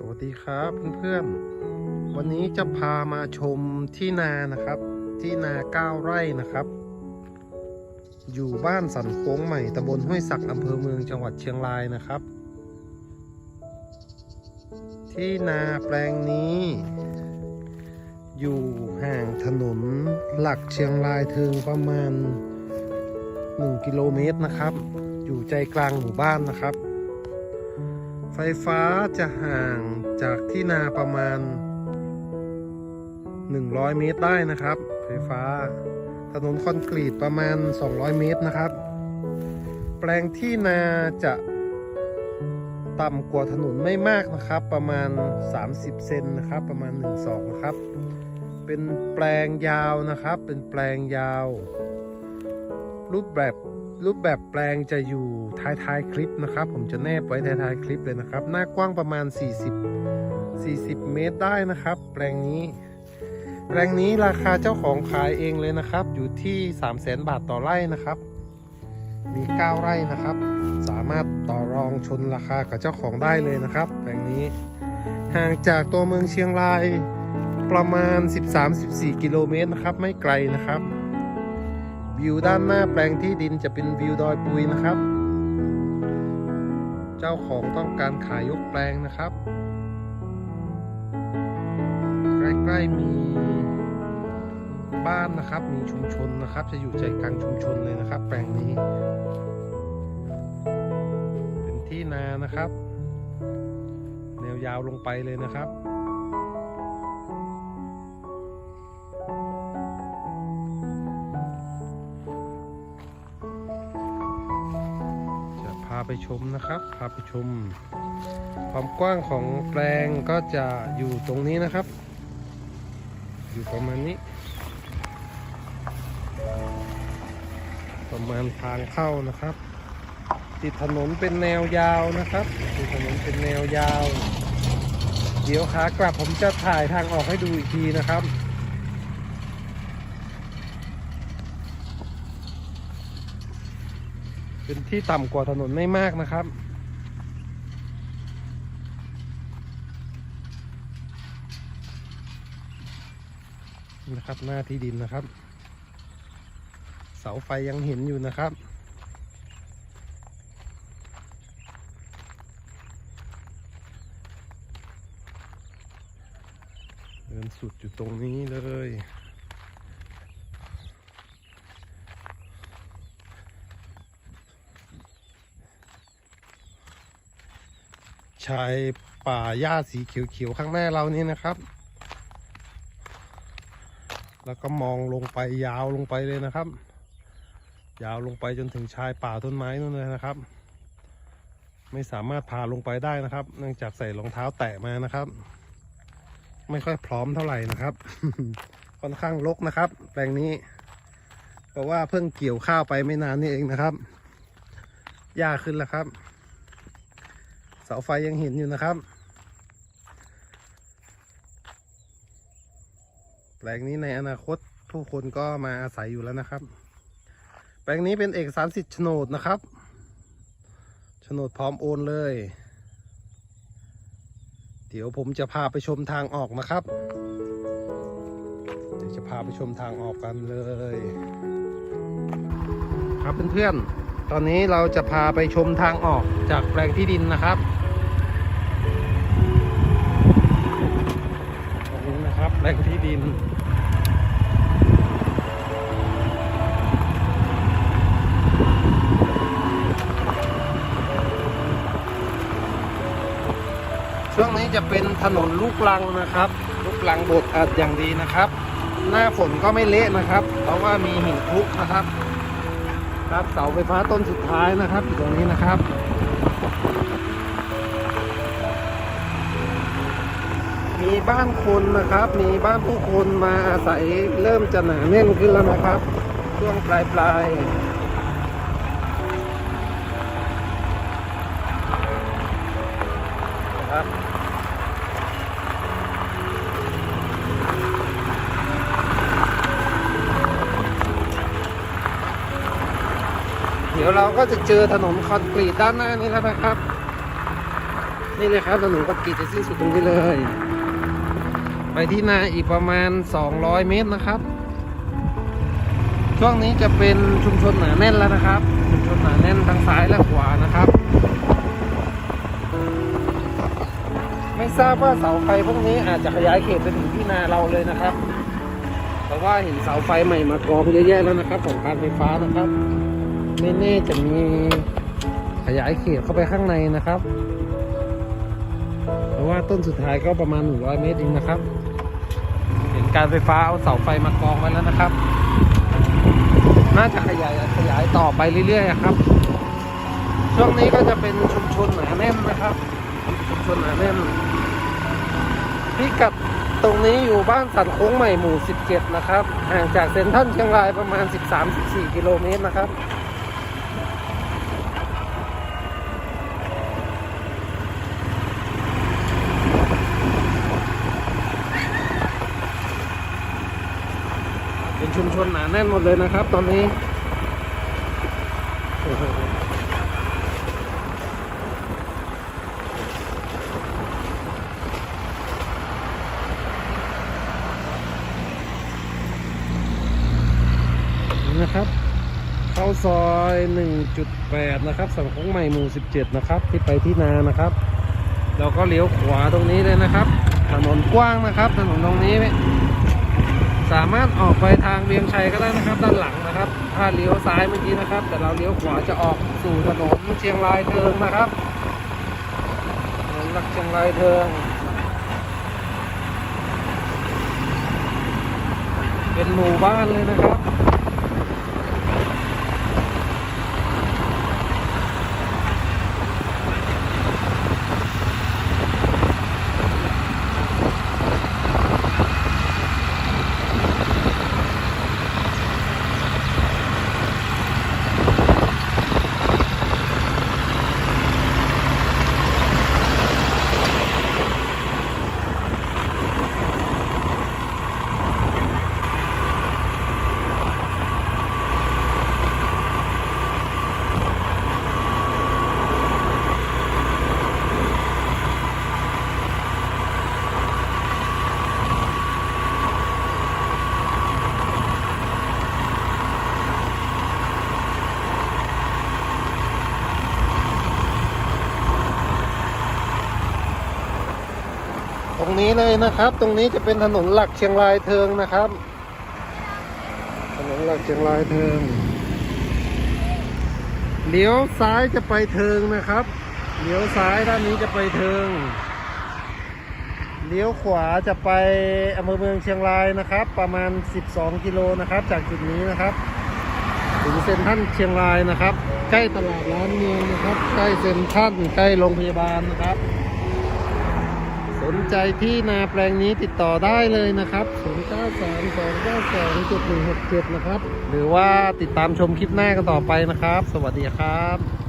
สวัสดีครับเพื่อนๆ วันนี้จะพามาชมที่นานะครับ ที่นาเก้าไร่นะครับ อยู่บ้านสันโค้งใหม่ตำบลห้วยสักอำเภอเมืองจังหวัดเชียงรายนะครับ ที่นาแปลงนี้ อยู่ห่างถนนหลักเชียงรายเทิงประมาณ 1 กิโลเมตรนะครับ อยู่ใจกลางหมู่บ้านนะครับ ไฟฟ้าจะห่างจากที่นาประมาณ 100 เมตรได้นะครับ ไฟฟ้า ถนนคอนกรีตประมาณ 200 เมตรนะครับ แปลงที่นาจะต่ำกว่าถนนไม่มากนะครับ ประมาณ 30 เซนนะครับ ประมาณ1ศอกนะครับ เป็นแปลงยาวนะครับ เป็นแปลงยาว รูปแบบรูปแบบแปลงจะอยู่ท้ายๆคลิปนะครับ ผมจะแนบไว้ท้ายๆคลิปเลยนะครับ หน้ากว้างประมาณ 40 40 เมตรได้นะครับ แปลงนี้ แปลงนี้ราคาเจ้าของขายเองเลยนะครับ อยู่ที่3 0 0 0 0 0 บาทต่อไร่นะครับ มี 9 ไร่นะครับ สามารถต่อรองชนราคากับเจ้าของได้เลยนะครับ แปลงนี้ ห่างจากตัวเมืองเชียงรายประมาณ 13-14 กิโลเมตรนะครับ ไม่ไกลนะครับ วิวด้านหน้าแปลงที่ดินจะเป็นวิวดอยปุยนะครับ เจ้าของต้องการขายยกแปลงนะครับ ใกล้ๆมีบ้านนะครับ มีชุมชนนะครับ จะอยู่ใจกลางชุมชนเลยนะครับ แปลงนี้ เป็นที่นานะครับ แนวยาวลงไปเลยนะครับ ไปชมนะครับ พาไปชม ความกว้างของแปลงก็จะอยู่ตรงนี้นะครับ อยู่ประมาณนี้ ประมาณทางเข้านะครับ ติดถนนเป็นแนวยาวนะครับ ติดถนนเป็นแนวยาว เดี๋ยวขากลับผมจะถ่ายทางออกให้ดูอีกทีนะครับ เป็นที่ต่ำกว่าถนนไม่มากนะครับ นี่นะครับหน้าที่ดินนะครับ เสาไฟยังเห็นอยู่นะครับเดินสุดอยู่ตรงนี้เลย ชายป่าหญ้าสีเขียวๆข้างหน้าเรานี่นะครับ แล้วก็มองลงไปยาวลงไปเลยนะครับ ยาวลงไปจนถึงชายป่าต้นไม้นู่นเลยนะครับ ไม่สามารถพาลงไปได้นะครับ เนื่องจากใส่รองเท้าแตะมานะครับ ไม่ค่อยพร้อมเท่าไหร่นะครับ ค่อนข้างรกนะครับ แปลงนี้เพราะว่าเพิ่งเกี่ยวข้าวไปไม่นานนี่เองนะครับหญ้าขึ้นแล้วครับ เสาไฟยังเห็นอยู่นะครับ แปลงนี้ในอนาคตผู้คนก็มาอาศัยอยู่แล้วนะครับ แปลงนี้เป็นเอกสารสิทธิ์โฉนดนะครับโฉนดพร้อมโอนเลย เดี๋ยวผมจะพาไปชมทางออกนะครับ เดี๋ยวจะพาไปชมทางออกกันเลย ครับเพื่อนๆ ตอนนี้เราจะพาไปชมทางออกจากแปลงที่ดินนะครับตรงนี้นะครับแปลงที่ดิน ช่วงนี้จะเป็นถนนลูกลังนะครับ ลูกลังบดอัดอย่างดีนะครับ หน้าฝนก็ไม่เละนะครับ เพราะว่ามีหินคลุกนะครับ ครับเสาไฟฟ้าต้นสุดท้ายนะครับอยู่ตรงนี้นะครับมีบ้านคนนะครับ มีบ้านผู้คนมาอาศัยเริ่มจะหนาแน่นขึ้นแล้วนะครับ ช่วงปลายปลายๆนะครับ เดี๋ยวเราก็จะเจอถนนคอนกรีตด้านหน้านี้แล้วนะครับ นี่เลยครับถนนคอนกรีตจะสิ้นสุดตรงนี้เลย ไปที่นาอีกประมาณ 200 เมตรนะครับ ช่วงนี้จะเป็นชุมชนหนาแน่นแล้วนะครับ ชุมชนหนาแน่นทั้งซ้ายและขวานะครับ ไม่ทราบว่าเสาไฟพวกนี้อาจจะขยายเขตไปถึงที่นาเราเลยนะครับเพราะว่าเห็นเสาไฟใหม่มากองเยอะแยะแล้วนะครับของการไฟฟ้านะครับ ไม่แน่จะมีขยายเขตเข้าไปข้างในนะครับ เพราะว่าต้นสุดท้ายก็ประมาณ 100 เมตรเองนะครับ เห็นการไฟฟ้าเอาเสาไฟมากองไว้แล้วนะครับ น่าจะขยายขยายต่อไปเรื่อยๆอะครับ ช่วงนี้ก็จะเป็นชุมชนหนาแน่นนะครับ ชุมชนหนาแน่นพิกัดตรงนี้อยู่บ้านสันโค้งใหม่หมู่ 17 นะครับ ห่างจากเซ็นทรัลเชียงรายประมาณ 13-14 กิโลเมตรนะครับ ชุมชนหนาแน่นหมดเลยนะครับ ตอนนี้นะครับเข้าซอย 1.8 นะครับสังคงใหม่หมู่ 17 นะครับ ที่ไปที่นานะครับ เราก็เลี้ยวขวาตรงนี้เลยนะครับ ถนนกว้างนะครับ ถนนตรงนี้ สามารถออกไปทางเวียงชัยก็ได้นะครับด้านหลังนะครับ ถ้าเลี้ยวซ้ายเมื่อกี้นะครับ แต่เราเลี้ยวขวาจะออกสู่ถนนเชียงรายเทิงนะครับถนนหลักเชียงรายเทิง เป็นหมู่บ้านเลยนะครับ รงนี้เลยนะครับ ตรงนี้จะเป็นถนนหลักเชียงรายเทิงนะครับ ถนนหลักเชียงรายเทิงเลี้ยวซ้ายจะไปเทิงนะครับเลี้ยวซ้ายด้านนี้จะไปเทิงเลี้ยวขวาจะไปอำเภอเมืองเชียงรายนะครับ ประมาณ 12 กิโลนะครับ จากจุดนี้นะครับ ถึงเซ็นทรัลเชียงรายนะครับ ใกล้ตลาดร้านเมืองนะครับ ใกล้เซ็นทรัลใกล้โรงพยาบาลนะครับ นใจที่นาแปลงนี้ติดต่อได้เลยนะครับ0932927167นะครับ หรือว่าติดตามชมคลิปหน้ากันต่อไปนะครับ สวัสดีครับ